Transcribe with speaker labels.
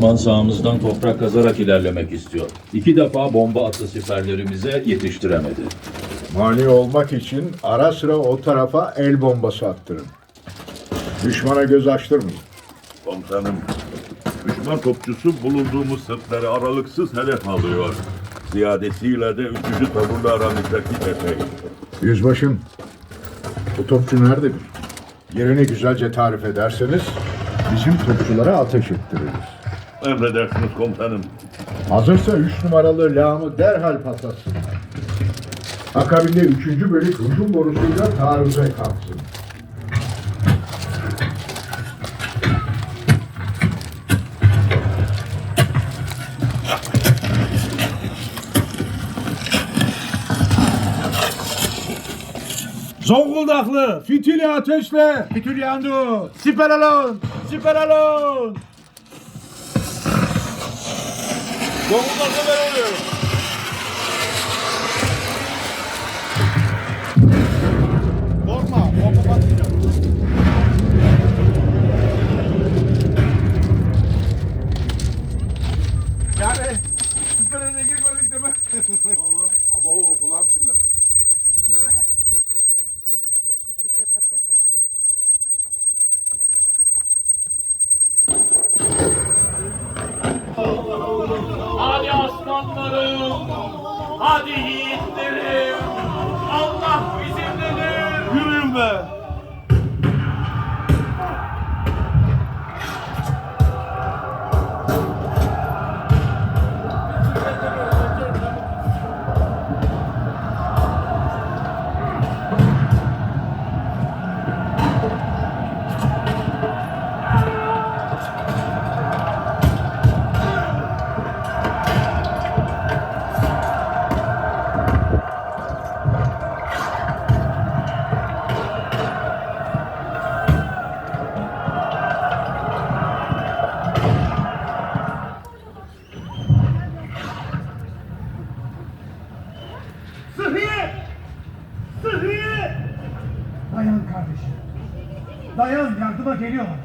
Speaker 1: Düşman sağımızdan toprak kazarak ilerlemek istiyor. İki defa bomba attı siperlerimize yetiştiremedi.
Speaker 2: Mani olmak için ara sıra o tarafa el bombası attırın. Düşmana göz açtırmayın.
Speaker 3: Komutanım, düşman topçusu bulunduğumuz sırtları aralıksız hedef alıyor. Ziyadesiyle de üçüncü taburla aramızdaki cephe.
Speaker 2: Yüzbaşım, bu topçu nerededir? Yerini güzelce tarif ederseniz bizim topçulara ateş ettiririz.
Speaker 3: Emredersiniz komutanım.
Speaker 2: Hazırsa üç numaralı lağımı derhal patlatsınlar. Akabinde üçüncü bölük hücum borusuyla taarruza kalksın.
Speaker 4: Zonguldaklı fitili ateşle. Fitil yandı. Siper alın. Siper alın. Zonguldaklı ben oluyorum.
Speaker 5: Hadi aslanlarım, hadi yiğitlerim, Allah bizimledir.
Speaker 4: Yürüyün be.
Speaker 6: kardeşim. Dayan yardıma geliyorlar.